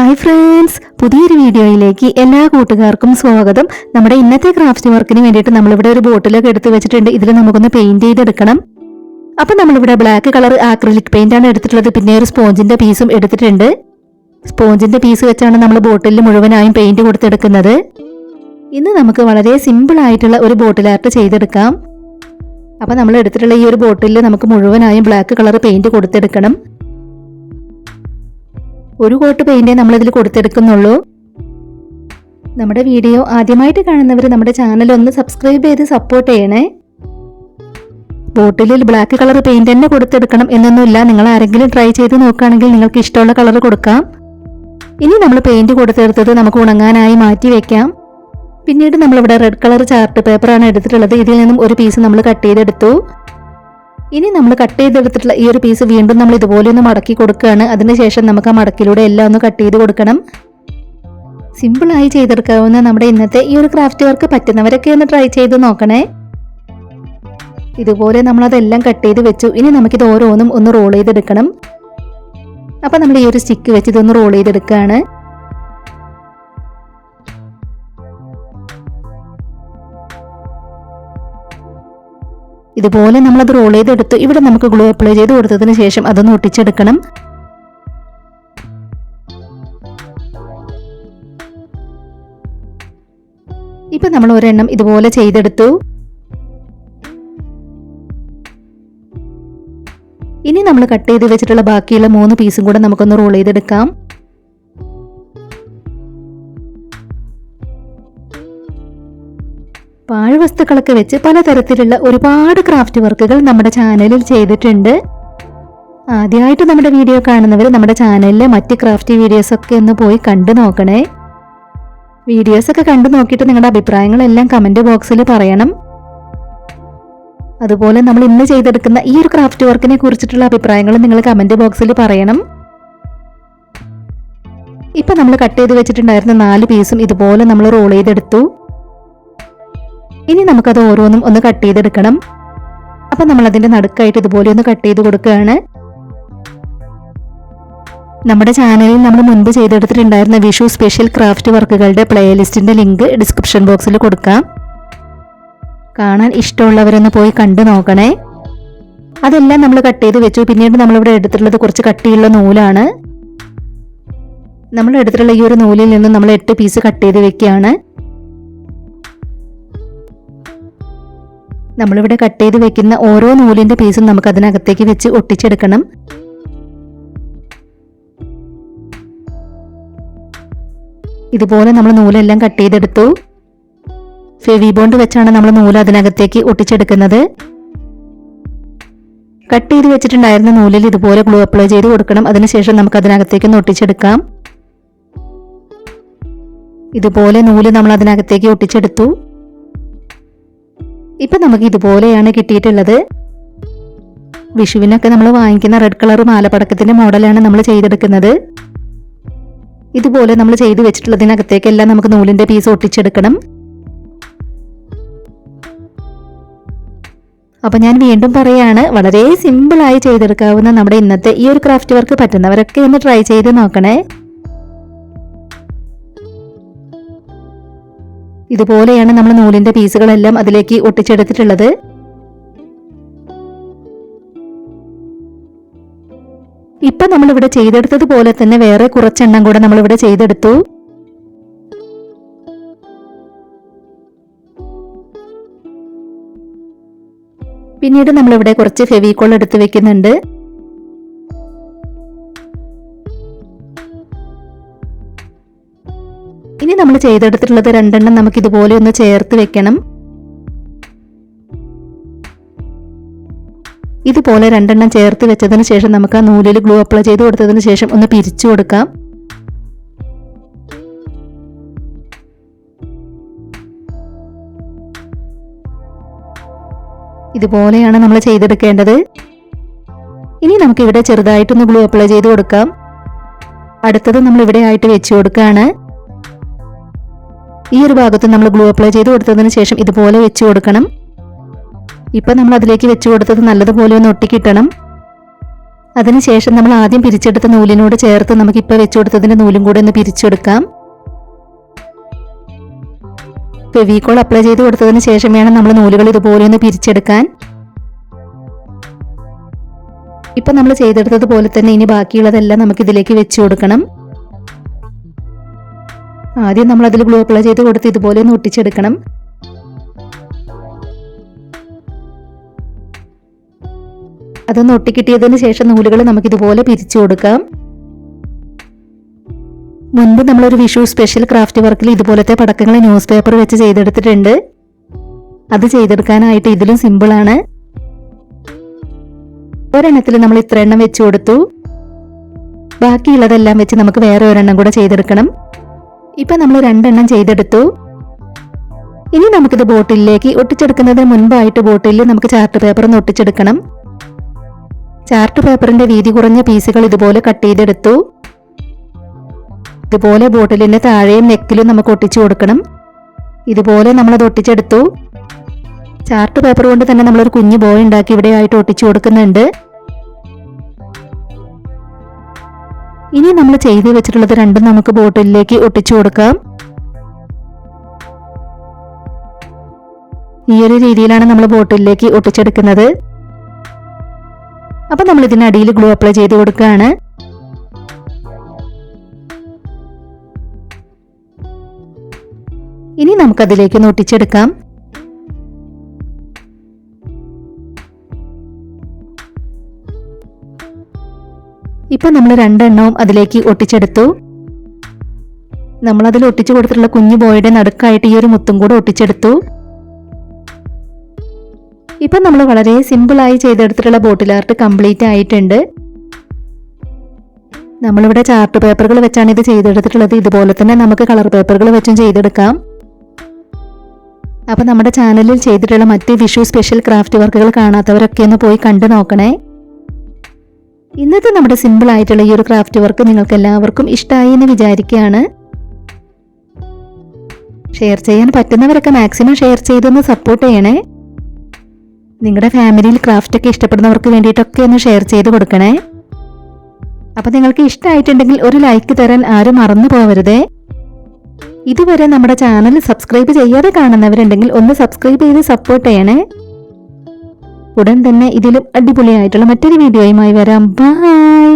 Hi friends. പുതിയൊരു വീഡിയോയിലേക്ക് എല്ലാ കൂട്ടുകാർക്കും സ്വാഗതം. നമ്മുടെ ഇന്നത്തെ ക്രാഫ്റ്റ് വർക്കിന് വേണ്ടിയിട്ട് നമ്മളിവിടെ ഒരു ബോട്ടിലൊക്കെ എടുത്ത് വെച്ചിട്ടുണ്ട്. ഇതിൽ നമുക്കൊന്ന് പെയിന്റ് ചെയ്തെടുക്കണം. അപ്പം നമ്മളിവിടെ ബ്ലാക്ക് കളർ ആക്രിലിക് പെയിന്റ് ആണ് എടുത്തിട്ടുള്ളത്. പിന്നെ ഒരു സ്പോഞ്ചിന്റെ പീസും എടുത്തിട്ടുണ്ട്. സ്പോഞ്ചിന്റെ പീസ് വെച്ചാണ് നമ്മൾ ബോട്ടിലിൽ മുഴുവനായും പെയിന്റ് കൊടുത്തെടുക്കുന്നത്. ഇന്ന് നമുക്ക് വളരെ സിമ്പിൾ ആയിട്ടുള്ള ഒരു ബോട്ടിൽ ആർട്ട് ചെയ്തെടുക്കാം. അപ്പം നമ്മൾ എടുത്തിട്ടുള്ള ഈ ഒരു ബോട്ടിലിൽ നമുക്ക് മുഴുവനായും ബ്ലാക്ക് കളർ പെയിന്റ് കൊടുത്തെടുക്കണം. ഒരു കോട്ട് പെയിന്റേ നമ്മളിതിൽ കൊടുത്തെടുക്കുന്നുള്ളൂ. നമ്മുടെ വീഡിയോ ആദ്യമായിട്ട് കാണുന്നവർ നമ്മുടെ ചാനൽ ഒന്ന് സബ്സ്ക്രൈബ് ചെയ്ത് സപ്പോർട്ട് ചെയ്യണേ. ബോട്ടിലിൽ ബ്ലാക്ക് കളർ പെയിന്റ് തന്നെ കൊടുത്തെടുക്കണം എന്നൊന്നുമില്ല. നിങ്ങൾ ആരെങ്കിലും ട്രൈ ചെയ്ത് നോക്കുകയാണെങ്കിൽ നിങ്ങൾക്ക് ഇഷ്ടമുള്ള കളർ കൊടുക്കാം. ഇനി നമ്മൾ പെയിന്റ് കൊടുത്തെടുത്തത് നമുക്ക് ഉണങ്ങാനായി മാറ്റി വെക്കാം. പിന്നീട് നമ്മളിവിടെ റെഡ് കളർ ചാർട്ട് പേപ്പറാണ് എടുത്തിട്ടുള്ളത്. ഇതിൽ നിന്നും ഒരു പീസ് നമ്മൾ കട്ട് ചെയ്തെടുത്തു. ഇനി നമ്മൾ കട്ട് ചെയ്തെടുത്തിട്ടുള്ള ഈ ഒരു പീസ് വീണ്ടും നമ്മൾ ഇതുപോലെ ഒന്ന് മടക്കി കൊടുക്കുകയാണ്. അതിനുശേഷം നമുക്ക് ആ മടക്കിലൂടെ എല്ലാം ഒന്ന് കട്ട് ചെയ്ത് കൊടുക്കണം. സിമ്പിളായി ചെയ്തെടുക്കാവുന്ന നമ്മുടെ ഇന്നത്തെ ഈ ഒരു ക്രാഫ്റ്റ് വർക്ക് പറ്റുന്നവരൊക്കെ ഒന്ന് ട്രൈ ചെയ്ത് നോക്കണേ. ഇതുപോലെ നമ്മൾ അതെല്ലാം കട്ട് ചെയ്ത് വെച്ചു. ഇനി നമുക്കിത് ഓരോന്നും ഒന്ന് റോൾ ചെയ്തെടുക്കണം. അപ്പം നമ്മൾ ഈ ഒരു സ്റ്റിക്ക് വെച്ച് ഇതൊന്ന് റോൾ ചെയ്തെടുക്കുകയാണ്. ഇതുപോലെ നമ്മളത് റോൾ ചെയ്തെടുത്തു ഇവിടെ നമുക്ക് ഗ്ലൂ അപ്ലൈ ചെയ്ത് കൊടുത്തതിന് ശേഷം അതൊന്ന് ഒട്ടിച്ചെടുക്കണം. ഇപ്പൊ നമ്മൾ ഒരെണ്ണം ഇതുപോലെ ചെയ്തെടുത്തു. ഇനി നമ്മൾ കട്ട് ചെയ്ത് വെച്ചിട്ടുള്ള ബാക്കിയുള്ള മൂന്ന് പീസും കൂടെ നമുക്കൊന്ന് റോൾ ചെയ്തെടുക്കാം. പാഴ്വസ്തുക്കളൊക്കെ വെച്ച് പലതരത്തിലുള്ള ഒരുപാട് ക്രാഫ്റ്റ് വർക്കുകൾ നമ്മുടെ ചാനലിൽ ചെയ്തിട്ടുണ്ട്. ആദ്യമായിട്ട് നമ്മുടെ വീഡിയോ കാണുന്നവർ നമ്മുടെ ചാനലിലെ മറ്റ് ക്രാഫ്റ്റ് വീഡിയോസൊക്കെ ഒന്ന് പോയി കണ്ടു നോക്കണേ. വീഡിയോസൊക്കെ കണ്ടു നോക്കിയിട്ട് നിങ്ങളുടെ അഭിപ്രായങ്ങളെല്ലാം കമന്റ് ബോക്സിൽ പറയണം. അതുപോലെ നമ്മൾ ഇന്ന് ചെയ്തെടുക്കുന്ന ഈ ഒരു ക്രാഫ്റ്റ് വർക്കിനെ കുറിച്ചിട്ടുള്ള അഭിപ്രായങ്ങൾ നിങ്ങൾ കമന്റ് ബോക്സിൽ പറയണം. ഇപ്പം നമ്മൾ കട്ട് ചെയ്ത് വെച്ചിട്ടുണ്ടായിരുന്ന നാല് പീസും ഇതുപോലെ നമ്മൾ റോൾ ചെയ്തെടുത്തു. ഇനി നമുക്കത് ഓരോന്നും ഒന്ന് കട്ട് ചെയ്തെടുക്കണം. അപ്പൊ നമ്മൾ അതിന്റെ നടുക്കായിട്ട് ഇതുപോലെ ഒന്ന് കട്ട് ചെയ്ത് കൊടുക്കുകയാണ്. നമ്മുടെ ചാനലിൽ നമ്മൾ മുൻപ് ചെയ്തെടുത്തിട്ടുണ്ടായിരുന്ന വിഷു സ്പെഷ്യൽ ക്രാഫ്റ്റ് വർക്കുകളുടെ പ്ലേലിസ്റ്റിന്റെ ലിങ്ക് ഡിസ്ക്രിപ്ഷൻ ബോക്സിൽ കൊടുക്കാം. കാണാൻ ഇഷ്ടമുള്ളവരൊന്ന് പോയി കണ്ടു നോക്കണേ. അതെല്ലാം നമ്മൾ കട്ട് ചെയ്ത് വെച്ചു. പിന്നീട് നമ്മളിവിടെ എടുത്തിട്ടുള്ളത് കുറച്ച് കട്ടിയുള്ള നൂലാണ്. നമ്മൾ എടുത്തിട്ടുള്ള ഈ ഒരു നൂലിൽ നിന്ന് നമ്മൾ എട്ട് പീസ് കട്ട് ചെയ്ത് വെക്കുകയാണ്. നമ്മളിവിടെ കട്ട് ചെയ്ത് വെക്കുന്ന ഓരോ നൂലിന്റെ പീസും നമുക്ക് അതിനകത്തേക്ക് വെച്ച് ഒട്ടിച്ചെടുക്കണം. ഇതുപോലെ നമ്മൾ നൂലെല്ലാം കട്ട് ചെയ്തെടുത്തു. ഫെവി ബോണ്ട് വെച്ചാണ് നമ്മൾ നൂൽ അതിനകത്തേക്ക് ഒട്ടിച്ചെടുക്കുന്നത്. കട്ട് ചെയ്ത് വെച്ചിട്ടുണ്ടായിരുന്ന നൂലിൽ ഇതുപോലെ ഗ്ലൂ അപ്ലൈ ചെയ്ത് കൊടുക്കണം. അതിനുശേഷം നമുക്ക് അതിനകത്തേക്ക് ഒട്ടിച്ചെടുക്കാം. ഇതുപോലെ നൂൽ നമ്മൾ അതിനകത്തേക്ക് ഒട്ടിച്ചെടുത്തു. ഇപ്പൊ നമുക്ക് ഇതുപോലെയാണ് കിട്ടിയിട്ടുള്ളത്. വിഷുവിനൊക്കെ നമ്മൾ വാങ്ങിക്കുന്ന റെഡ് കളർ മാലപ്പടക്കത്തിന്റെ മോഡലാണ് നമ്മൾ ചെയ്തെടുക്കുന്നത്. ഇതുപോലെ നമ്മൾ ചെയ്തു വെച്ചിട്ടുള്ളതിനകത്തേക്കെല്ലാം നമുക്ക് നൂലിന്റെ പീസ് ഒട്ടിച്ചെടുക്കണം. അപ്പൊ ഞാൻ വീണ്ടും പറയാണ് വളരെ സിമ്പിളായി ചെയ്തെടുക്കാവുന്ന നമ്മുടെ ഇന്നത്തെ ഈ ഒരു ക്രാഫ്റ്റ് വർക്ക് പറ്റുന്നവരൊക്കെ ഒന്ന് ട്രൈ ചെയ്ത് നോക്കണേ. ഇതുപോലെയാണ് നമ്മൾ നൂലിന്റെ പീസുകളെല്ലാം അതിലേക്ക് ഒട്ടിച്ചെടുത്തിട്ടുള്ളത്. ഇപ്പൊ നമ്മളിവിടെ ചെയ്തെടുത്തതുപോലെ തന്നെ വേറെ കുറച്ചെണ്ണം കൂടെ നമ്മളിവിടെ ചെയ്തെടുത്തു. പിന്നീട് നമ്മളിവിടെ കുറച്ച് ഫെവിക്കോൾ എടുത്തു വെക്കുന്നുണ്ട്. ഇനി നമ്മൾ ചെയ്തെടുത്തിട്ടുള്ളത് രണ്ടെണ്ണം നമുക്ക് ഇതുപോലെ ഒന്ന് ചേർത്ത് വെക്കണം. ഇതുപോലെ രണ്ടെണ്ണം ചേർത്ത് വെച്ചതിന് ശേഷം നമുക്ക് ആ നൂലിൽ ഗ്ലൂ അപ്ലൈ ചെയ്ത് കൊടുത്തതിന് ശേഷം ഒന്ന് പിരിച്ചു കൊടുക്കാം. ഇതുപോലെയാണ് നമ്മൾ ചെയ്തെടുക്കേണ്ടത്. ഇനി നമുക്ക് ഇവിടെ ചെറുതായിട്ടൊന്ന് ഗ്ലൂ അപ്ലൈ ചെയ്ത് കൊടുക്കാം. അടുത്തത് നമ്മൾ ഇവിടെ ആയിട്ട് വെച്ചു കൊടുക്കുകയാണ് ഈ ഒരു ഭാഗത്ത് നമ്മൾ ഗ്ലൂ അപ്ലൈ ചെയ്ത് കൊടുത്തതിന് ശേഷം ഇതുപോലെ വെച്ച് കൊടുക്കണം. ഇപ്പം നമ്മൾ അതിലേക്ക് വെച്ച് കൊടുത്തത് നല്ലതുപോലെ ഒന്ന് ഒട്ടിക്കിട്ടണം. അതിനുശേഷം നമ്മൾ ആദ്യം പിരിച്ചെടുത്ത നൂലിനോട് ചേർത്ത് നമുക്ക് ഇപ്പോൾ വെച്ച് കൊടുത്തതിന്റെ നൂലും കൂടെ ഒന്ന് പിരിച്ചെടുക്കാം. ഫെവിക്കോൾ അപ്ലൈ ചെയ്ത് കൊടുത്തതിന് ശേഷം വേണം നമ്മൾ നൂലുകൾ ഇതുപോലെ ഒന്ന് പിരിച്ചെടുക്കാൻ. ഇപ്പം നമ്മൾ ചെയ്തെടുത്തതുപോലെ തന്നെ ഇനി ബാക്കിയുള്ളതെല്ലാം നമുക്കിതിലേക്ക് വെച്ചു കൊടുക്കണം. ആദ്യം നമ്മൾ അതിൽ ഗ്ലൂ അപ്ലൈ ചെയ്ത് കൊടുത്ത് ഇതുപോലെ ഒന്ന് ഒട്ടിച്ചെടുക്കണം. അതൊന്ന് ഒട്ടിക്കിട്ടിയതിന് ശേഷം നൂലുകൾ നമുക്ക് ഇതുപോലെ പിരിച്ചു കൊടുക്കാം. മുൻപ് നമ്മളൊരു വിഷു സ്പെഷ്യൽ ക്രാഫ്റ്റ് വർക്കിൽ ഇതുപോലത്തെ പടക്കങ്ങൾ ന്യൂസ് പേപ്പർ വെച്ച് ചെയ്തെടുത്തിട്ടുണ്ട്. അത് ചെയ്തെടുക്കാനായിട്ട് ഇതിലും സിമ്പിളാണ് ഒരെണ്ണത്തിൽ നമ്മൾ ഇത്ര എണ്ണം വെച്ച് കൊടുത്തു. ബാക്കിയുള്ളതെല്ലാം വെച്ച് നമുക്ക് വേറെ ഒരെണ്ണം കൂടെ ചെയ്തെടുക്കണം. ഇപ്പൊ നമ്മൾ രണ്ടെണ്ണം ചെയ്തെടുത്തു. ഇനി നമുക്കിത് ബോട്ടിലേക്ക് ഒട്ടിച്ചെടുക്കുന്നതിന് മുൻപായിട്ട് ബോട്ടിൽ നമുക്ക് ചാർട്ട് പേപ്പർ ഒന്ന് ഒട്ടിച്ചെടുക്കണം. ചാർട്ട് പേപ്പറിന്റെ വീതി കുറഞ്ഞ പീസുകൾ ഇതുപോലെ കട്ട് ചെയ്തെടുത്തു. ഇതുപോലെ ബോട്ടിലിന്റെ താഴെയും നെക്കിലും നമുക്ക് ഒട്ടിച്ചു കൊടുക്കണം. ഇതുപോലെ നമ്മളത് ഒട്ടിച്ചെടുത്തു. ചാർട്ട് പേപ്പർ കൊണ്ട് തന്നെ നമ്മളൊരു കുഞ്ഞു ബോയ് ഉണ്ടാക്കി ഇവിടെ ആയിട്ട് ഒട്ടിച്ചു കൊടുക്കുന്നുണ്ട്. ഇനി നമ്മൾ ചെയ്ത് വെച്ചിട്ടുള്ളത് രണ്ടും നമുക്ക് ബോട്ടിലേക്ക് ഒട്ടിച്ചു കൊടുക്കാം. ഈ ഒരു രീതിയിലാണ് നമ്മൾ ബോട്ടിലേക്ക് ഒട്ടിച്ചെടുക്കുന്നത്. അപ്പൊ നമ്മൾ ഇതിനടിയിൽ ഗ്ലൂ അപ്ലൈ ചെയ്ത് കൊടുക്കുകയാണ്. ഇനി നമുക്കതിലേക്ക് ഒന്ന് ഒട്ടിച്ചെടുക്കാം. ഇപ്പൊ നമ്മൾ രണ്ടെണ്ണവും അതിലേക്ക് ഒട്ടിച്ചെടുത്തു. നമ്മൾ അതിൽ ഒട്ടിച്ചു കൊടുത്തിട്ടുള്ള കുഞ്ഞു ബോയുടെ നടുക്കായിട്ട് ഈ ഒരു മുത്തും കൂടെ ഒട്ടിച്ചെടുത്തു. ഇപ്പൊ നമ്മൾ വളരെ സിമ്പിൾ സിമ്പിളായി ചെയ്തെടുത്തിട്ടുള്ള ബോട്ടിൽ ആർട്ട് കംപ്ലീറ്റ് ആയിട്ടുണ്ട്. നമ്മളിവിടെ ചാർട്ട് പേപ്പറുകൾ വെച്ചാണ് ഇത് ചെയ്തെടുത്തിട്ടുള്ളത്. ഇതുപോലെ തന്നെ നമുക്ക് കളർ പേപ്പറുകൾ വെച്ചും ചെയ്തെടുക്കാം. അപ്പൊ നമ്മുടെ ചാനലിൽ ചെയ്തിട്ടുള്ള മറ്റ് വിഷു സ്പെഷ്യൽ ക്രാഫ്റ്റ് വർക്കുകൾ കാണാത്തവരൊക്കെ ഒന്ന് പോയി കണ്ടു നോക്കണേ. ഇന്നത്തെ നമ്മുടെ സിമ്പിൾ ആയിട്ടുള്ള ഈ ഒരു ക്രാഫ്റ്റ് വർക്ക് നിങ്ങൾക്ക് എല്ലാവർക്കും ഇഷ്ടമായി എന്ന് വിചാരിക്കുകയാണ്. ഷെയർ ചെയ്യാൻ പറ്റുന്നവരൊക്കെ മാക്സിമം ഷെയർ ചെയ്തൊന്ന് സപ്പോർട്ട് ചെയ്യണേ. നിങ്ങളുടെ ഫാമിലിയിൽ ക്രാഫ്റ്റ് ഒക്കെ ഇഷ്ടപ്പെടുന്നവർക്ക് വേണ്ടിയിട്ടൊക്കെ ഒന്ന് ഷെയർ ചെയ്ത് കൊടുക്കണേ. അപ്പൊ നിങ്ങൾക്ക് ഇഷ്ടമായിട്ടുണ്ടെങ്കിൽ ഒരു ലൈക്ക് തരാൻ ആരും മറന്നു പോവരുതേ. ഇതുവരെ നമ്മുടെ ചാനൽ സബ്സ്ക്രൈബ് ചെയ്യാതെ കാണുന്നവരുണ്ടെങ്കിൽ ഒന്ന് സബ്സ്ക്രൈബ് ചെയ്ത് സപ്പോർട്ട് ചെയ്യണേ. ഉടൻ തന്നെ ഇതിലും അടിപൊളിയായിട്ടുള്ള മറ്റൊരു വീഡിയോയുമായി വരാം. ബൈ